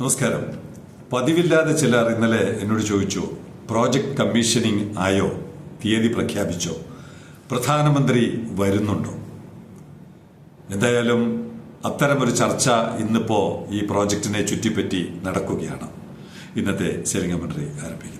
നമസ്കാരം. പതിവില്ലാതെ ചിലർ ഇന്നലെ എന്നോട് ചോദിച്ചു പ്രോജക്റ്റ് കമ്മീഷനിങ് ആയോ? തീയതി പ്രഖ്യാപിച്ചോ? പ്രധാനമന്ത്രി വരുന്നുണ്ടോ? എന്തായാലും അത്തരമൊരു ചർച്ച ഇന്നിപ്പോ ഈ പ്രോജക്റ്റിനെ ചുറ്റിപ്പറ്റി നടക്കുകയാണ്. ഇന്നത്തെ സെലിംഗ് മന്ത്രി ആരംഭിക്കുന്നു.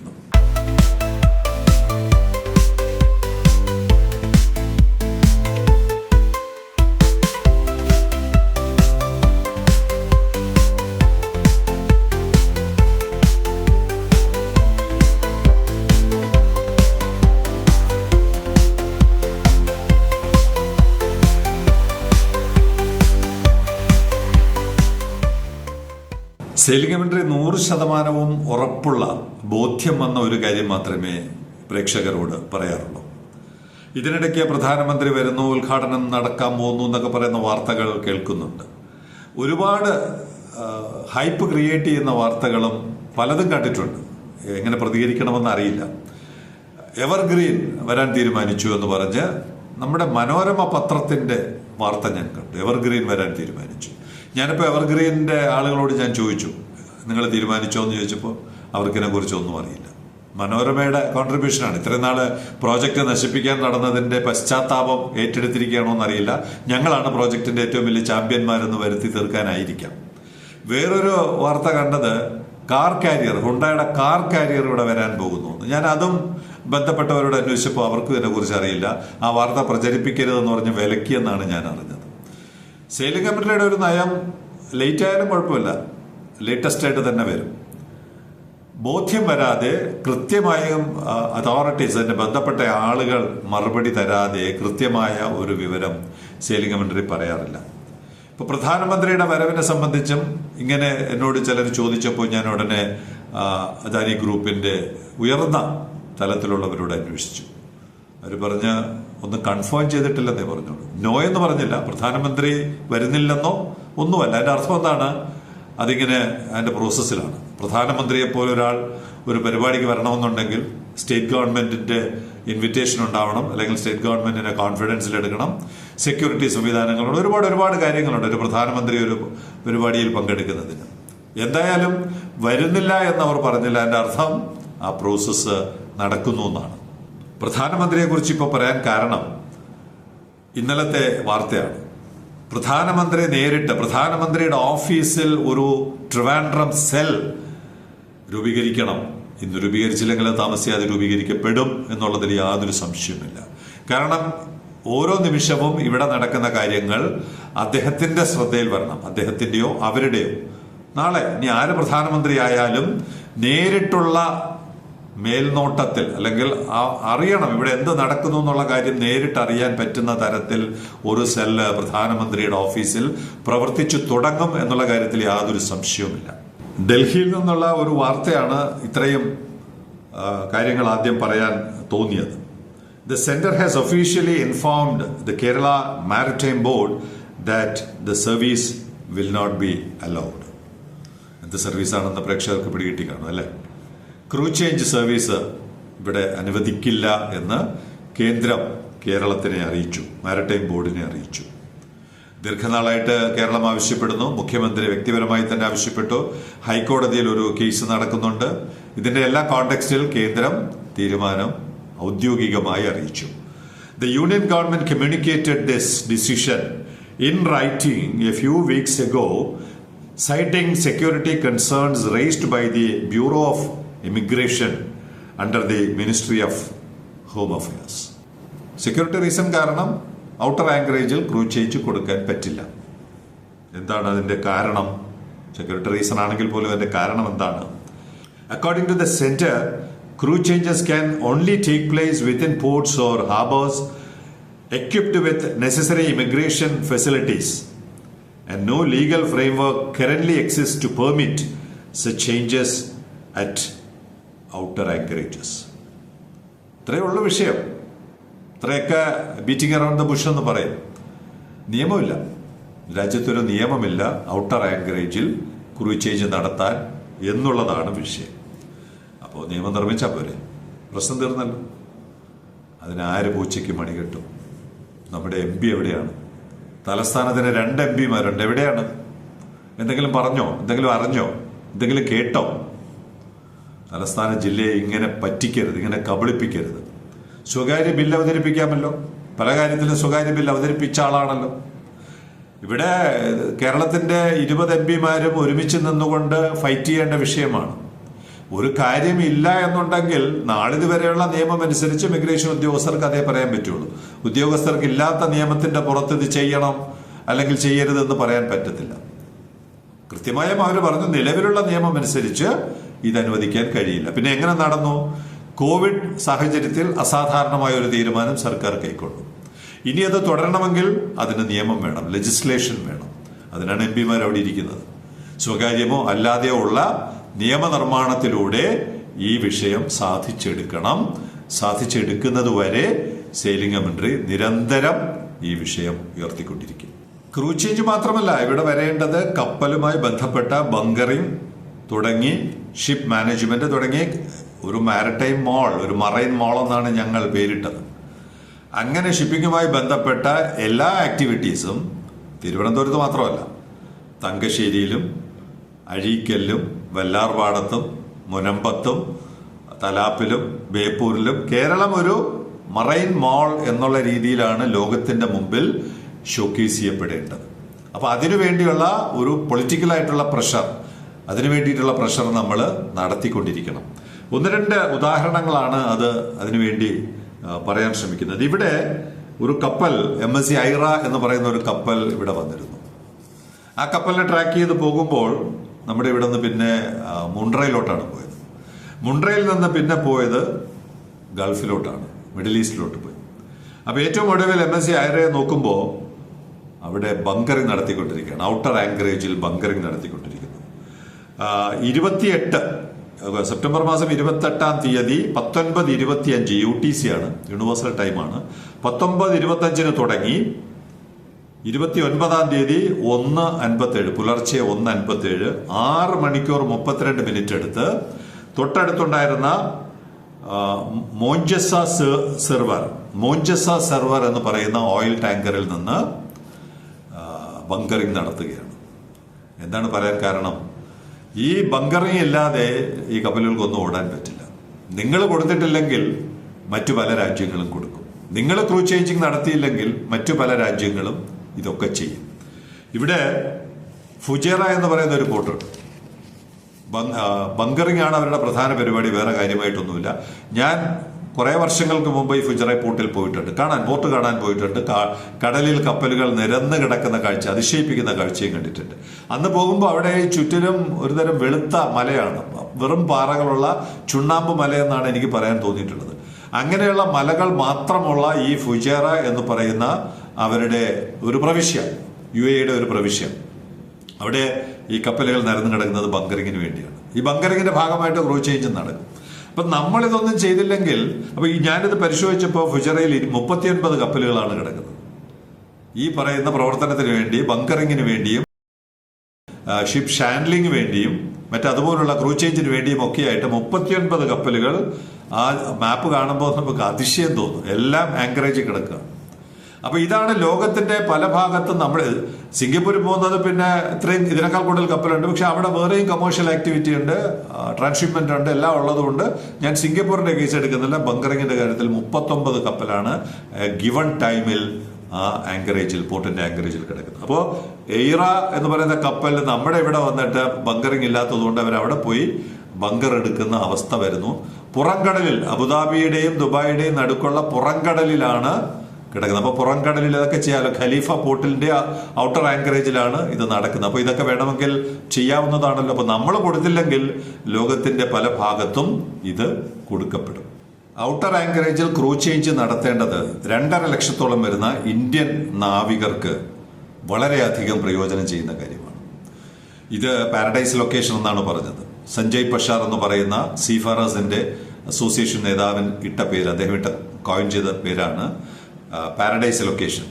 സെയിലിംഗ് കമന്ററി നൂറ് ശതമാനവും ഉറപ്പുള്ള ബോധ്യം വന്ന ഒരു കാര്യം മാത്രമേ പ്രേക്ഷകരോട് പറയാറുള്ളൂ. ഇതിനിടയ്ക്ക് പ്രധാനമന്ത്രി വരുന്നു ഉദ്ഘാടനം നടക്കാൻ പോകുന്നു എന്നൊക്കെ പറയുന്ന വാർത്തകൾ കേൾക്കുന്നുണ്ട്. ഒരുപാട് ഹൈപ്പ് ക്രിയേറ്റ് ചെയ്യുന്ന വാർത്തകളും പലതും കണ്ടിട്ടുണ്ട്. എങ്ങനെ പ്രതികരിക്കണമെന്ന് അറിയില്ല. എവർഗ്രീൻ വരാൻ തീരുമാനിച്ചു എന്ന് പറഞ്ഞ് നമ്മുടെ മനോരമ പത്രത്തിന്റെ വാർത്ത ഞാൻ കണ്ടു. എവർഗ്രീൻ വരാൻ തീരുമാനിച്ചു. ഞാനിപ്പോൾ എവർഗ്രീനിന്റെ ആളുകളോട് ഞാൻ ചോദിച്ചു നിങ്ങൾ തീരുമാനിച്ചോ? എന്ന് ചോദിച്ചപ്പോൾ അവർക്കിനെ കുറിച്ചൊന്നും അറിയില്ല. മനോരമയുടെ കോൺട്രിബ്യൂഷനാണ് ഇത്രയും നാൾ പ്രോജക്റ്റ് നശിപ്പിക്കാൻ നടന്നതിന്റെ പശ്ചാത്താപം ഏറ്റെടുത്തിരിക്കുകയാണോ എന്നറിയില്ല. ഞങ്ങളാണ് പ്രോജക്റ്റിന്റെ ഏറ്റവും വലിയ ചാമ്പ്യന്മാരെന്ന് വരുത്തി തീർക്കാനായിരിക്കാം. വേറൊരു വാർത്ത കണ്ടത് കാർ കാരിയർ ഹുണ്ടായുടെ കാർ കാരിയർ ഇവിടെ വരാൻ പോകുന്നു. ഞാൻ അതും ബന്ധപ്പെട്ടവരോട് അന്വേഷിച്ചപ്പോൾ അവർക്കും ഇതിനെക്കുറിച്ച് അറിയില്ല. ആ വാർത്ത പ്രചരിപ്പിക്കരുതെന്ന് പറഞ്ഞ് വിലക്കിയെന്നാണ് ഞാൻ അറിഞ്ഞത്. സെയിലിംഗ് കമ്പനിയുടെ ഒരു നയം ലേറ്റ് ആയാലും കുഴപ്പമില്ല. ലേറ്റസ്റ്റ് ആയിട്ട് തന്നെ വരും. ബോധ്യം വരാതെ കൃത്യമായും അതോറിറ്റീസ് അതിന്റെ ബന്ധപ്പെട്ട ആളുകൾ മറുപടി തരാതെ കൃത്യമായ ഒരു വിവരം സെയിലിംഗ് കമ്പനി പറയാറില്ല. ഇപ്പൊ പ്രധാനമന്ത്രിയുടെ വരവിനെ സംബന്ധിച്ചും ഇങ്ങനെ എന്നോട് ചിലർ ചോദിച്ചപ്പോൾ ഞാൻ ഉടനെ അദാനി ഗ്രൂപ്പിന്റെ ഉയർന്ന തലത്തിലുള്ളവരോട് അന്വേഷിച്ചു. അവർ പറഞ്ഞ് ഒന്ന് കൺഫേം ചെയ്തിട്ടില്ലെന്നേ പറഞ്ഞോളൂ നോ എന്ന് പറഞ്ഞില്ല. പ്രധാനമന്ത്രി വരുന്നില്ലെന്നോ ഒന്നുമല്ല. അതിന്റെ അർത്ഥം എന്താണ്? അതിങ്ങനെ അതിന്റെ പ്രോസസ്സിലാണ് പ്രധാനമന്ത്രിയെ പോലെ ഒരാൾ ഒരു പരിപാടിക്ക് വരണമെന്നുണ്ടെങ്കിൽ സ്റ്റേറ്റ് ഗവൺമെന്റിന്റെ ഇൻവിറ്റേഷൻ ഉണ്ടാവണം. അല്ലെങ്കിൽ സ്റ്റേറ്റ് ഗവൺമെന്റിനെ കോൺഫിഡൻസിൽ എടുക്കണം. സെക്യൂരിറ്റി സംവിധാനങ്ങളുണ്ട് ഒരുപാട് ഒരുപാട് കാര്യങ്ങളുണ്ട്. ഒരു പ്രധാനമന്ത്രി ഒരു പരിപാടിയിൽ പങ്കെടുക്കുന്നതിന്. എന്തായാലും വരുന്നില്ല എന്നവർ പറഞ്ഞില്ല. അതിന്റെ അർത്ഥം ആ പ്രോസസ്സ് നടക്കുന്നു എന്നാണ്. പ്രധാനമന്ത്രിയെ കുറിച്ച് ഇപ്പോൾ പറയാൻ കാരണം ഇന്നലത്തെ വാർത്തയാണ്. പ്രധാനമന്ത്രി നേരിട്ട് പ്രധാനമന്ത്രിയുടെ ഓഫീസിൽ ഒരു ട്രിവാൻഡ്രം സെൽ രൂപീകരിക്കണം. ഇന്ന് രൂപീകരിച്ചില്ലെങ്കിൽ താമസിയാതെ രൂപീകരിക്കപ്പെടും എന്നുള്ളതിൽ യാതൊരു സംശയവുമില്ല. കാരണം ഓരോ നിമിഷവും ഇവിടെ നടക്കുന്ന കാര്യങ്ങൾ അദ്ദേഹത്തിന്റെ ശ്രദ്ധയിൽ വരണം. അദ്ദേഹത്തിന്റെയോ അവരുടെയോ. നാളെ ഇനി ആര് പ്രധാനമന്ത്രിയായാലും നേരിട്ടുള്ള മേൽനോട്ടത്തിൽ അല്ലെങ്കിൽ അറിയണം ഇവിടെ എന്ത് നടക്കുന്നു എന്നുള്ള കാര്യം നേരിട്ട് അറിയാൻ പറ്റുന്ന തരത്തിൽ ഒരു സെല്ല് പ്രധാനമന്ത്രിയുടെ ഓഫീസിൽ പ്രവർത്തിച്ചു തുടങ്ങും എന്നുള്ള കാര്യത്തിൽ യാതൊരു സംശയവുമില്ല. ഡൽഹിയിൽ നിന്നുള്ള ഒരു വാർത്തയാണ് ഇത്രയും കാര്യങ്ങൾ ആദ്യം പറയാൻ തോന്നിയത്. The centre has officially informed the Kerala maritime board that the service will not be allowed എന്ത് സർവീസാണെന്ന് പ്രേക്ഷകർക്ക് പിടികിട്ടി കാണും അല്ലേ? ക്രൂ ചേഞ്ച് സർവീസ് ഇവിടെ അനുവദിക്കില്ല എന്ന് കേന്ദ്രം കേരളത്തിനെ അറിയിച്ചു. മാരിടൈം ബോർഡിനെ അറിയിച്ചു. ദീർഘനാളായിട്ട് കേരളം ആവശ്യപ്പെടുന്നു. മുഖ്യമന്ത്രി വ്യക്തിപരമായി തന്നെ ആവശ്യപ്പെട്ടു. ഹൈക്കോടതിയിൽ ഒരു കേസ് നടക്കുന്നുണ്ട്. ഇതിന്റെ എല്ലാ കോണ്ടെക്സ്റ്റിൽ കേന്ദ്രം തീരുമാനം ഔദ്യോഗികമായി അറിയിച്ചു. The union government communicated this decision in writing a few weeks ago citing security concerns raised by the Bureau of Immigration under the Ministry of Home Affairs. Security reason കാരണം ഔട്ടർ ആങ്കറേജിൽ crew change കൊടുക്കാൻ പറ്റില്ല എന്താണ് അതിന്റെ കാരണം security reason ആണെങ്കിൽ പോലും അതിന്റെ കാരണം എന്താണ് according to the centre crew changes can only take place within ports or harbours equipped with necessary immigration facilities and no legal framework currently exists to permit such changes at outer anchorages ഇത്രയേ ഉള്ളൂ വിഷയം. ഇത്രയൊക്കെ beating around the bush എന്ന് പറയും. നിയമമില്ല. രാജ്യത്തൊരു നിയമമില്ല outer ആങ്കറേജിൽ ക്രൂ ചേഞ്ച് നടത്താൻ എന്നുള്ളതാണ് വിഷയം. അപ്പോൾ നിയമം നിർമ്മിച്ചാൽ പോരെ? പ്രശ്നം തീർന്നല്ലോ. അതിനാര് പൂച്ചയ്ക്ക് മണി കെട്ടും? നമ്മുടെ എം പി എവിടെയാണ്? തലസ്ഥാനത്തിന് രണ്ട് എം പിമാരുണ്ട് എവിടെയാണ്? എന്തെങ്കിലും പറഞ്ഞോ? എന്തെങ്കിലും അറിഞ്ഞോ? എന്തെങ്കിലും കേട്ടോ? തലസ്ഥാന ജില്ലയെ ഇങ്ങനെ പറ്റിക്കരുത് ഇങ്ങനെ കബളിപ്പിക്കരുത്. സ്വകാര്യ ബില്ല് അവതരിപ്പിക്കാമല്ലോ. പല കാര്യത്തിലും സ്വകാര്യ ബില്ല് അവതരിപ്പിച്ച ആളാണല്ലോ. ഇവിടെ കേരളത്തിന്റെ ഇരുപത് എം പിമാരും ഒരുമിച്ച് നിന്നുകൊണ്ട് ഫൈറ്റ് ചെയ്യേണ്ട വിഷയമാണ്. ഒരു കാര്യമില്ല എന്നുണ്ടെങ്കിൽ നാളിതുവരെയുള്ള നിയമം അനുസരിച്ച് ഇമിഗ്രേഷൻ ഉദ്യോഗസ്ഥർക്ക് അതേ പറയാൻ പറ്റുള്ളൂ. ഉദ്യോഗസ്ഥർക്ക് ഇല്ലാത്ത നിയമത്തിന്റെ പുറത്ത് ഇത് ചെയ്യണം അല്ലെങ്കിൽ ചെയ്യരുതെന്ന് പറയാൻ പറ്റത്തില്ല. കൃത്യമായും അവർ പറഞ്ഞു നിലവിലുള്ള നിയമം അനുസരിച്ച് ഇത് അനുവദിക്കാൻ കഴിയില്ല. പിന്നെ എങ്ങനെ നടന്നു? കോവിഡ് സാഹചര്യത്തിൽ അസാധാരണമായ ഒരു തീരുമാനം സർക്കാർ കൈക്കൊണ്ടു. ഇനി അത് തുടരണമെങ്കിൽ അതിന് നിയമം വേണം ലെജിസ്ലേഷൻ വേണം. അതിനാണ് എം പിമാർ അവിടെ ഇരിക്കുന്നത്. സ്വകാര്യമോ അല്ലാതെയോ ഉള്ള നിയമനിർമ്മാണത്തിലൂടെ ഈ വിഷയം സാധിച്ചെടുക്കണം. സാധിച്ചെടുക്കുന്നത് വരെ സെയിലിംഗ് മന്ത്രി നിരന്തരം ഈ വിഷയം ഉയർത്തിക്കൊണ്ടിരിക്കും. ക്രൂ ചേഞ്ച് മാത്രമല്ല ഇവിടെ വരേണ്ടത് കപ്പലുമായി ബന്ധപ്പെട്ട ബങ്കറിംഗ് തുടങ്ങി ഷിപ്പ് മാനേജ്മെന്റ് തുടങ്ങി ഒരു മാരടൈം മോൾ ഒരു മറൈൻ മോൾ എന്നാണ് ഞങ്ങൾ പേരിട്ടത്. അങ്ങനെ ഷിപ്പിങ്ങുമായി ബന്ധപ്പെട്ട എല്ലാ ആക്ടിവിറ്റീസും തിരുവനന്തപുരത്ത് മാത്രമല്ല തങ്കശ്ശേരിയിലും അഴീക്കലിലും വെല്ലാർപാടത്തും മുനമ്പത്തും തലാപ്പിലും ബേപ്പൂരിലും കേരളം ഒരു മറൈൻ മോൾ എന്നുള്ള രീതിയിലാണ് ലോകത്തിന്റെ മുമ്പിൽ ഷോക്കേസ് ചെയ്യപ്പെടേണ്ടത്. അപ്പോൾ അതിനു വേണ്ടിയുള്ള ഒരു പൊളിറ്റിക്കലായിട്ടുള്ള പ്രഷർ അതിനു വേണ്ടിയിട്ടുള്ള പ്രഷർ നമ്മൾ നടത്തിക്കൊണ്ടിരിക്കണം. ഒന്ന് രണ്ട് ഉദാഹരണങ്ങളാണ് അത് അതിനുവേണ്ടി പറയാൻ ശ്രമിക്കുന്നത്. ഇവിടെ ഒരു കപ്പൽ എം എസ് സി ഐറ എന്ന് പറയുന്ന ഒരു കപ്പൽ ഇവിടെ വന്നിരുന്നു. ആ കപ്പലിനെ ട്രാക്ക് ചെയ്ത് പോകുമ്പോൾ നമ്മുടെ ഇവിടെ നിന്ന് പിന്നെ മുണ്ട്രയിലോട്ടാണ് പോയത്. മുണ്ട്രയിൽ നിന്ന് പിന്നെ പോയത് ഗൾഫിലോട്ടാണ് മിഡിൽ ഈസ്റ്റിലോട്ട് പോയി. അപ്പോൾ ഏറ്റവും ഒടുവിൽ എം എസ് സി ഐറയെ നോക്കുമ്പോൾ അവിടെ ബങ്കറിംഗ് നടത്തിക്കൊണ്ടിരിക്കുകയാണ്. ഔട്ടർ ആങ്കറേജിൽ ബങ്കറിംഗ് നടത്തിക്കൊണ്ടിരിക്കുന്നു ആ, ഇരുപത്തിയെട്ട് സെപ്റ്റംബർ മാസം ഇരുപത്തെട്ടാം തീയതി പത്തൊൻപത് ഇരുപത്തിയഞ്ച് യു ടി സി ആണ് യൂണിവേഴ്സൽ ടൈമാണ് പത്തൊമ്പത് ഇരുപത്തഞ്ചിന് തുടങ്ങി ഇരുപത്തി ഒൻപതാം തീയതി ഒന്ന് അൻപത്തേഴ് പുലർച്ചെ ഒന്ന് അൻപത്തേഴ് ആറ് മണിക്കൂർ മുപ്പത്തിരണ്ട് മിനിറ്റ് എടുത്ത് തൊട്ടടുത്തുണ്ടായിരുന്ന മോഞ്ചസ സെർവർ മോഞ്ചസ സെർവർ എന്ന് പറയുന്ന ഓയിൽ ടാങ്കറിൽ നിന്ന് ബങ്കറിംഗ് നടത്തുകയാണ്. എന്താണ് പറയാൻ കാരണം? ഈ ബങ്കറിംഗ് ഇല്ലാതെ ഈ കപ്പലുകൾക്കൊന്നും ഓടാൻ പറ്റില്ല. നിങ്ങൾ കൊടുത്തിട്ടില്ലെങ്കിൽ മറ്റു പല രാജ്യങ്ങളും കൊടുക്കും. നിങ്ങൾ ക്രൂ ചേഞ്ചിങ് നടത്തിയില്ലെങ്കിൽ മറ്റു പല രാജ്യങ്ങളും ഇതൊക്കെ ചെയ്യും. ഇവിടെ ഫുജേറ എന്ന് പറയുന്ന ഒരു പോർട്ടുണ്ട് ബങ്- ബങ്കറിംഗ് ആണ് അവരുടെ പ്രധാന പരിപാടി വേറെ കാര്യമായിട്ടൊന്നുമില്ല. ഞാൻ കുറെ വർഷങ്ങൾക്ക് മുമ്പ് ഈ ഫുജറ പോർട്ടിൽ പോയിട്ടുണ്ട്. കാണാൻ പോർട്ട് കാണാൻ പോയിട്ടുണ്ട്. കടലിൽ കപ്പലുകൾ നിരന്ന് കിടക്കുന്ന കാഴ്ച അതിശയിപ്പിക്കുന്ന കാഴ്ചയും കണ്ടിട്ടുണ്ട്. അന്ന് പോകുമ്പോൾ അവിടെ ചുറ്റിലും ഒരുതരം വെളുത്ത മലയാണ്. വെറും പാറകളുള്ള ചുണ്ണാമ്പ് മലയെന്നാണ് എനിക്ക് പറയാൻ തോന്നിയിട്ടുള്ളത്. അങ്ങനെയുള്ള മലകൾ മാത്രമുള്ള ഈ ഫുജേറ എന്ന് പറയുന്ന അവരുടെ ഒരു പ്രവിശ്യ യു എയുടെ ഒരു പ്രവിശ്യ. അവിടെ ഈ കപ്പലുകൾ നിരന്ന് കിടക്കുന്നത് ബങ്കറിങ്ങിന് വേണ്ടിയാണ്. ഈ ബങ്കറിങ്ങിന്റെ ഭാഗമായിട്ട് ക്രൂ ചേഞ്ച് നടക്കും. അപ്പൊ നമ്മൾ ഇതൊന്നും ചെയ്തില്ലെങ്കിൽ അപ്പൊ ഞാനിത് പരിശോധിച്ചപ്പോൾ ഫുജറയിൽ മുപ്പത്തിയൊൻപത് കപ്പലുകളാണ് കിടക്കുന്നത്. ഈ പറയുന്ന പ്രവർത്തനത്തിന് വേണ്ടി ബങ്കറിങ്ങിന് വേണ്ടിയും ഷിപ്പ് ഷാൻഡ്ലിങ്ങിന് വേണ്ടിയും മറ്റതുപോലുള്ള ക്രൂ ചേഞ്ചിന് വേണ്ടിയും ഒക്കെ ആയിട്ട് മുപ്പത്തിയൊൻപത് കപ്പലുകൾ ആ മാപ്പ് കാണുമ്പോൾ നമുക്ക് അതിശയം തോന്നും. എല്ലാം ആങ്കറേജിൽ കിടക്കുക. അപ്പൊ ഇതാണ് ലോകത്തിന്റെ പല ഭാഗത്തും നമ്മൾ സിംഗപ്പൂരിൽ പോകുന്നത് പിന്നെ ഇത്രയും ഇതിനേക്കാൾ കൂടുതൽ കപ്പലുണ്ട്. പക്ഷെ അവിടെ വേറെയും കമേഴ്ഷ്യൽ ആക്ടിവിറ്റി ഉണ്ട് ട്രാൻസ്ഷിപ്മെന്റ് ഉണ്ട് എല്ലാം ഉള്ളതുകൊണ്ട് ഞാൻ സിംഗപ്പൂരിന്റെ കേസ് എടുക്കുന്നില്ല. ബങ്കറിങ്ങിന്റെ കാര്യത്തിൽ മുപ്പത്തൊമ്പത് കപ്പലാണ് ഗിവൺ ടൈമിൽ ആ ആങ്കറേജിൽ പോർട്ടിന്റെ ആങ്കറേജിൽ കിടക്കുന്നത്. അപ്പോൾ എയ്റ എന്ന് പറയുന്ന കപ്പൽ നമ്മുടെ ഇവിടെ വന്നിട്ട് ബങ്കറിംഗ് ഇല്ലാത്തതുകൊണ്ട് അവർ അവിടെ പോയി ബങ്കർ എടുക്കുന്ന അവസ്ഥ വരുന്നു. പുറംകടലിൽ അബുദാബിയുടെയും ദുബായിയുടെയും നടുക്കുള്ള പുറംകടലിലാണ് കിടക്കുന്നത്. അപ്പോൾ പുറംകടലിൽ ഇതൊക്കെ ചെയ്യാമല്ലോ ഖലീഫ പോർട്ടിന്റെ ഔട്ടർ ആങ്കറേജിലാണ് ഇത് നടക്കുന്നത്. അപ്പോൾ ഇതൊക്കെ വേണമെങ്കിൽ ചെയ്യാവുന്നതാണല്ലോ. അപ്പോൾ നമ്മൾ കൊടുത്തില്ലെങ്കിൽ ലോകത്തിന്റെ പല ഭാഗത്തും ഇത് കൊടുക്കപ്പെടും. ഔട്ടർ ആങ്കറേജിൽ ക്രൂ ചേഞ്ച് നടത്തേണ്ടത് രണ്ടര ലക്ഷത്തോളം വരുന്ന ഇന്ത്യൻ നാവികർക്ക് വളരെയധികം പ്രയോജനം ചെയ്യുന്ന കാര്യമാണ്. ഇത് പാരഡൈസ് ലൊക്കേഷൻ എന്നാണ് പറഞ്ഞത്. സഞ്ജയ് പഷാർ എന്ന് പറയുന്ന സീഫാറസിന്റെ അസോസിയേഷൻ നേതാവൻ ഇട്ട പേര് അദ്ദേഹം ഇട്ട കോയിൻ ചെയ്ത പേരാണ്. പാരഡൈസ് ലൊക്കേഷൻ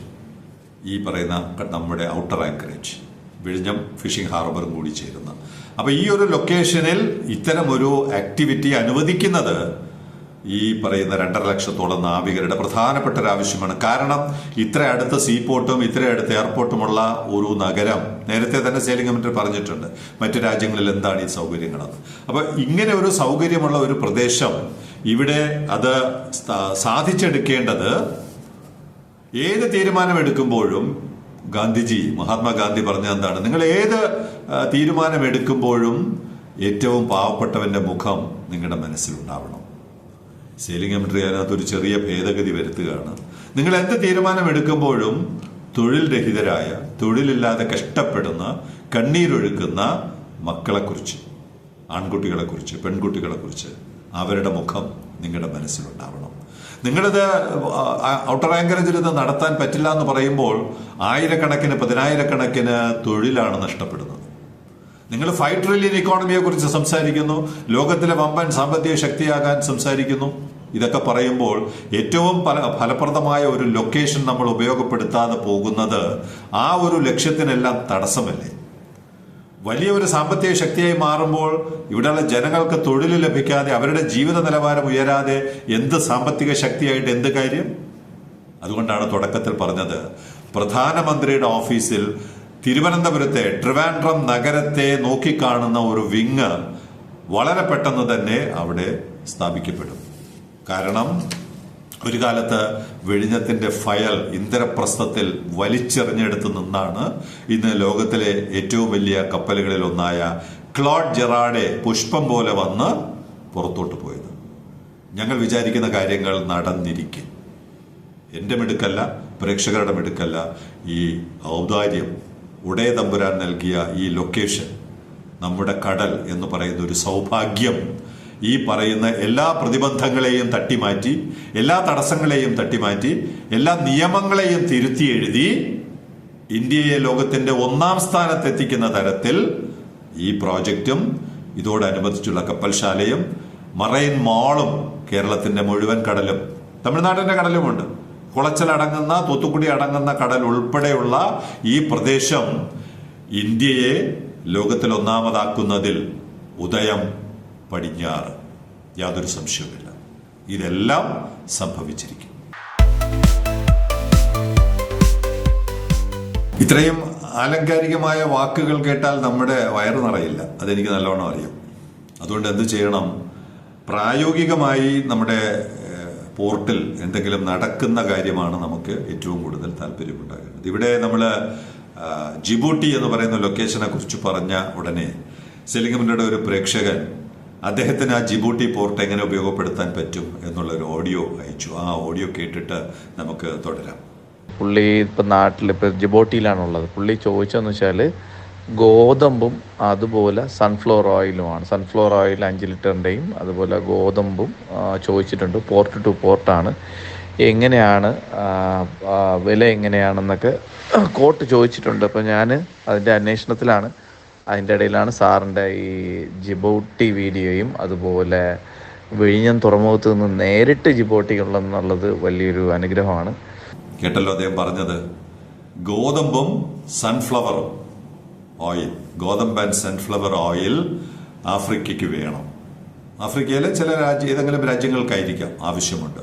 ഈ പറയുന്ന നമ്മുടെ ഔട്ടർ ആങ്കറേജ് വിഴിഞ്ഞം ഫിഷിംഗ് ഹാർബറും കൂടി ചേരുന്ന. അപ്പൊ ഈ ഒരു ലൊക്കേഷനിൽ ഇത്തരം ഒരു ആക്ടിവിറ്റി അനുവദിക്കുന്നത് ഈ പറയുന്ന രണ്ടര ലക്ഷത്തോളം നാവികരുടെ പ്രധാനപ്പെട്ട ഒരു ആവശ്യമാണ്. കാരണം ഇത്ര അടുത്ത സീപോർട്ടും ഇത്ര അടുത്ത എയർപോർട്ടുമുള്ള ഒരു നഗരം നേരത്തെ തന്നെ സേലിംഗ് കമ്മിറ്റി പറഞ്ഞിട്ടുണ്ട് മറ്റു രാജ്യങ്ങളിൽ എന്താണ് ഈ സൗകര്യങ്ങളെന്ന്. അപ്പൊ ഇങ്ങനെ ഒരു സൗകര്യമുള്ള ഒരു പ്രദേശം ഇവിടെ അത് സാധിച്ചെടുക്കേണ്ടത് ഏത് തീരുമാനമെടുക്കുമ്പോഴും ഗാന്ധിജി മഹാത്മാഗാന്ധി പറഞ്ഞ എന്താണ്? നിങ്ങൾ ഏത് തീരുമാനം തീരുമാനമെടുക്കുമ്പോഴും ഏറ്റവും പാവപ്പെട്ടവന്റെ മുഖം നിങ്ങളുടെ മനസ്സിലുണ്ടാവണം. സെയിലിംഗ് കമ്മിറ്റി അതിനകത്ത് ഒരു ചെറിയ ഭേദഗതി വരുത്തുകയാണ്. നിങ്ങൾ എന്ത് തീരുമാനമെടുക്കുമ്പോഴും തൊഴിൽ രഹിതരായ തൊഴിലില്ലാതെ കഷ്ടപ്പെടുന്ന കണ്ണീരൊഴുക്കുന്ന മക്കളെക്കുറിച്ച് ആൺകുട്ടികളെക്കുറിച്ച് പെൺകുട്ടികളെക്കുറിച്ച് അവരുടെ മുഖം നിങ്ങളുടെ മനസ്സിലുണ്ടാവണം. നിങ്ങളിത് ഔട്ടർ ആങ്കറേജിൽ ഇത് നടത്താൻ പറ്റില്ല എന്ന് പറയുമ്പോൾ ആയിരക്കണക്കിന് പതിനായിരക്കണക്കിന് തൊഴിലാണ് നഷ്ടപ്പെടുന്നത്. നിങ്ങൾ ഫൈവ് ട്രില്യൺ ഇക്കോണമിയെ കുറിച്ച് സംസാരിക്കുന്നു ലോകത്തിലെ വമ്പൻ സാമ്പത്തിക ശക്തിയാകാൻ സംസാരിക്കുന്നു. ഇതൊക്കെ പറയുമ്പോൾ ഏറ്റവും ഫല ഫലപ്രദമായ ഒരു ലൊക്കേഷൻ നമ്മൾ ഉപയോഗപ്പെടുത്താതെ പോകുന്നത് ആ ഒരു ലക്ഷ്യത്തിനെല്ലാം തടസ്സമല്ലേ? വലിയ ഒരു സാമ്പത്തിക ശക്തിയായി മാറുമ്പോൾ ഇവിടെയുള്ള ജനങ്ങൾക്ക് തൊഴിൽ ലഭിക്കാതെ അവരുടെ ജീവിത നിലവാരം ഉയരാതെ എന്ത് സാമ്പത്തിക ശക്തിയായിട്ട് എന്ത് കാര്യം? അതുകൊണ്ടാണ് തുടക്കത്തിൽ പറഞ്ഞത്. പ്രധാനമന്ത്രിയുടെ ഓഫീസിൽ തിരുവനന്തപുരത്തെ ട്രിവാൻഡ്രം നഗരത്തെ നോക്കിക്കാണുന്ന ഒരു വിങ് വളരെ പെട്ടെന്ന് തന്നെ അവിടെ സ്ഥാപിക്കപ്പെടും. കാരണം ഒരു കാലത്ത് വെടിഞ്ഞത്തിന്റെ ഫയൽ ഇന്ദ്രപ്രസ്ഥത്തിൽ വലിച്ചെറിഞ്ഞെടുത്ത് നിന്നാണ് ഇന്ന് ലോകത്തിലെ ഏറ്റവും വലിയ കപ്പലുകളിൽ ഒന്നായ ക്ലോഡ് ജെറാഡെ പുഷ്പം പോലെ വന്ന് പുറത്തോട്ട് പോയത്. ഞങ്ങൾ വിചാരിക്കുന്ന കാര്യങ്ങൾ നടന്നിരിക്കും. എന്റെ മിടുക്കല്ല പ്രേക്ഷകരുടെ മിടുക്കല്ല ഈ ഔദാര്യം ഉടയ തമ്പുരാൻ നൽകിയ ഈ ലൊക്കേഷൻ നമ്മുടെ കടൽ എന്ന് പറയുന്ന ഒരു സൗഭാഗ്യം ഈ പറയുന്ന എല്ലാ പ്രതിബന്ധങ്ങളെയും തട്ടിമാറ്റി എല്ലാ തടസ്സങ്ങളെയും തട്ടിമാറ്റി എല്ലാ നിയമങ്ങളെയും തിരുത്തി എഴുതി ഇന്ത്യയെ ലോകത്തിന്റെ ഒന്നാം സ്ഥാനത്തെത്തിക്കുന്ന തരത്തിൽ ഈ പ്രോജക്റ്റും ഇതോടനുബന്ധിച്ചുള്ള കപ്പൽശാലയും മറൈൻ മാളും കേരളത്തിന്റെ മുഴുവൻ കടലും തമിഴ്നാടിന്റെ കടലുമുണ്ട്. കുളച്ചലടങ്ങുന്ന തൂത്തുക്കുടി അടങ്ങുന്ന കടൽ ഉൾപ്പെടെയുള്ള ഈ പ്രദേശം ഇന്ത്യയെ ലോകത്തിൽ ഒന്നാമതാക്കുന്നതിൽ ഉദയം പടിഞ്ഞാറ് യാതൊരു സംശയവുമില്ല. ഇതെല്ലാം സംഭവിച്ചിരിക്കും. ഇത്രയും ആലങ്കാരികമായ വാക്കുകൾ കേട്ടാൽ നമ്മുടെ വയറ് നിറയില്ല. അതെനിക്ക് നല്ലോണം അറിയാം. അതുകൊണ്ട് എന്ത് ചെയ്യണം? പ്രായോഗികമായി നമ്മുടെ പോർട്ടിൽ എന്തെങ്കിലും നടക്കുന്ന കാര്യമാണ് നമുക്ക് ഏറ്റവും കൂടുതൽ താല്പര്യമുണ്ടാകുന്നത് ഇവിടെ നമ്മൾ ജിബൂട്ടി എന്ന് പറയുന്ന ലൊക്കേഷനെ കുറിച്ച് പറഞ്ഞ ഉടനെ സെലിംഗമിന്റെ ഒരു പ്രേക്ഷകൻ അദ്ദേഹത്തിന് ആ ജിബൂട്ടി പോർട്ട് എങ്ങനെ ഉപയോഗപ്പെടുത്താൻ പറ്റും എന്നുള്ളൊരു ഓഡിയോ അയച്ചു. ആ ഓഡിയോ കേട്ടിട്ട് നമുക്ക് തുടരാം. പുള്ളി ഇപ്പം നാട്ടിൽ ഇപ്പം ജിബോട്ടിയിലാണുള്ളത്. പുള്ളി ചോദിച്ചതെന്ന് വെച്ചാൽ ഗോതമ്പും അതുപോലെ സൺഫ്ലവർ ഓയിലുമാണ് സൺഫ്ലവർ ഓയിൽ അഞ്ച് ലിറ്ററിന്റെയും അതുപോലെ ഗോതമ്പും ചോദിച്ചിട്ടുണ്ട്. പോർട്ട് ടു പോർട്ടാണ് എങ്ങനെയാണ് വില എങ്ങനെയാണെന്നൊക്കെ കോട്ട് ചോദിച്ചിട്ടുണ്ട്. അപ്പോൾ ഞാൻ അതിന്റെ അന്വേഷണത്തിലാണ് അതിന്റെ ഇടയിലാണ് സാറിന്റെ ഈ ജിബോട്ടി വീഡിയോയും അതുപോലെ വിഴിഞ്ഞം തുറമുഖത്ത് നിന്ന് നേരിട്ട് ജിബോട്ടി വലിയൊരു അനുഗ്രഹമാണ്. കേട്ടല്ലോ അദ്ദേഹം പറഞ്ഞത്. ഗോതമ്പും സൺഫ്ലവറും ഓയിൽ ഗോതമ്പ് ആൻഡ് സൺഫ്ലവർ ഓയിൽ ആഫ്രിക്കയ്ക്ക് വേണം. ആഫ്രിക്കയിലെ ചില രാജ്യ ഏതെങ്കിലും രാജ്യങ്ങൾക്കായിരിക്കാം ആവശ്യമുണ്ട്.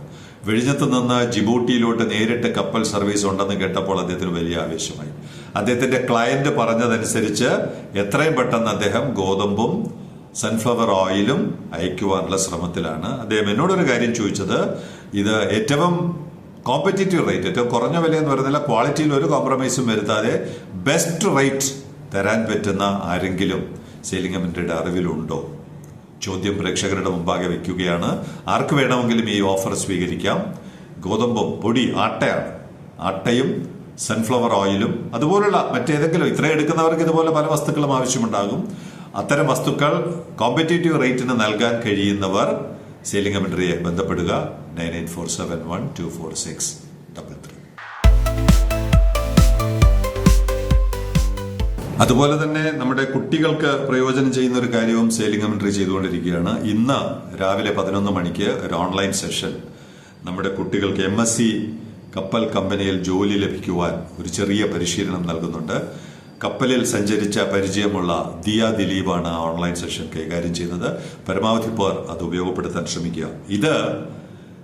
വെഴിഞ്ഞത്ത് നിന്ന് ജിബൂട്ടിയിലോട്ട് നേരിട്ട് കപ്പൽ സർവീസ് ഉണ്ടെന്ന് കേട്ടപ്പോൾ അദ്ദേഹത്തിന് വലിയ ആവേശമായി. അദ്ദേഹത്തിന്റെ ക്ലയന്റ് പറഞ്ഞതനുസരിച്ച് എത്രയും പെട്ടെന്ന് അദ്ദേഹം ഗോതമ്പും സൺഫ്ലവർ ഓയിലും അയക്കുവാനുള്ള ശ്രമത്തിലാണ്. അദ്ദേഹം എന്നോടൊരു കാര്യം ചോദിച്ചത് ഇത് ഏറ്റവും കോമ്പറ്റേറ്റീവ് റേറ്റ് ഏറ്റവും കുറഞ്ഞ വില എന്ന് പറയുന്നില്ല ക്വാളിറ്റിയിൽ ഒരു കോംപ്രമൈസും വരുത്താതെ ബെസ്റ്റ് റേറ്റ് തരാൻ പറ്റുന്ന ആരെങ്കിലും സെയിലിംഗ് കമ്മിറ്റിയുടെ അറിവിലുണ്ടോ? ചോദ്യം പ്രേക്ഷകരുടെ മുമ്പാകെ വെക്കുകയാണ്. ആർക്ക് വേണമെങ്കിലും ഈ ഓഫർ സ്വീകരിക്കാം? ഗോതമ്പും പൊടി ആട്ടയാണ്. ആട്ടയും സൺഫ്ലവർ ഓയിലും അതുപോലുള്ള മറ്റേതെങ്കിലും ഇത്ര എടുക്കുന്നവർക്ക് ഇതുപോലെ പല വസ്തുക്കളും ആവശ്യമുണ്ടാകും. അത്തരം വസ്തുക്കൾ കോമ്പറ്റേറ്റീവ് റേറ്റിന് നൽകാൻ കഴിയുന്നവർ സെയിലിംഗ് കമന്ററിയെ ബന്ധപ്പെടുക. Nine eight four seven one two four six. അതുപോലെ തന്നെ നമ്മുടെ കുട്ടികൾക്ക് പ്രയോജനം ചെയ്യുന്ന ഒരു കാര്യവും സെയിലിംഗ് കമന്ററി ചെയ്തുകൊണ്ടിരിക്കുകയാണ്. ഇന്ന് രാവിലെ പതിനൊന്ന് മണിക്ക് ഒരു ഓൺലൈൻ സെഷൻ നമ്മുടെ കുട്ടികൾക്ക് എം എസ് സി കപ്പൽ കമ്പനിയിൽ ജോലി ലഭിക്കുവാൻ ഒരു ചെറിയ പരിശീലനം നൽകുന്നുണ്ട്. കപ്പലിൽ സഞ്ചരിച്ച പരിചയമുള്ള ദിയ ദിലീപാണ് ഓൺലൈൻ സെഷൻ കൈകാര്യം ചെയ്യുന്നത്. പരമാവധി പേർ അത് ഉപയോഗപ്പെടുത്താൻ ശ്രമിക്കുക. ഇത്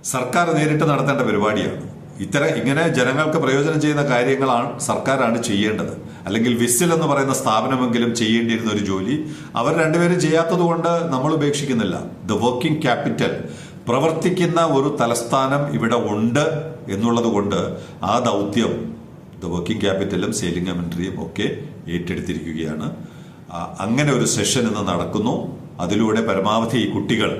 സർക്കാർ നേരിട്ട് നടത്തേണ്ട പരിപാടിയാണ്. ഇത്തരം ഇങ്ങനെ ജനങ്ങൾക്ക് പ്രയോജനം ചെയ്യുന്ന കാര്യങ്ങളാണ് സർക്കാരാണ് ചെയ്യേണ്ടത്. അല്ലെങ്കിൽ വിസിൽ എന്ന് പറയുന്ന സ്ഥാപനമെങ്കിലും ചെയ്യേണ്ടിയിരുന്ന ഒരു ജോലി അവർ രണ്ടുപേരും ചെയ്യാത്തത് കൊണ്ട് നമ്മൾ ഉപേക്ഷിക്കുന്നില്ല. ദ വർക്കിംഗ് ക്യാപിറ്റൽ പ്രവർത്തിക്കുന്ന ഒരു തലസ്ഥാനം ഇവിടെ ഉണ്ട് എന്നുള്ളത് കൊണ്ട് ആ ദൗത്യം ദ വർക്കിംഗ് ക്യാപിറ്റലും സെയിലിംഗ് കമൻട്രിയും ഒക്കെ ഏറ്റെടുത്തിരിക്കുകയാണ്. അങ്ങനെ ഒരു സെഷൻ ഇന്ന് നടക്കുന്നു. അതിലൂടെ പരമാവധി കുട്ടികൾ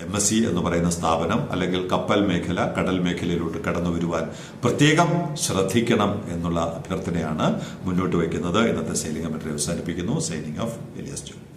എം എസ് സി എന്ന് പറയുന്ന സ്ഥാപനം അല്ലെങ്കിൽ കപ്പൽ മേഖല കടൽ മേഖലയിലോട്ട് കടന്നു വരുവാൻ പ്രത്യേകം ശ്രദ്ധിക്കണം എന്നുള്ള അഭ്യർത്ഥനയാണ് മുന്നോട്ട് വയ്ക്കുന്നത്. ഇന്നത്തെ സെയിലിംഗ് കമൻട്രി അവസാനിപ്പിക്കുന്നു. Signing off Elias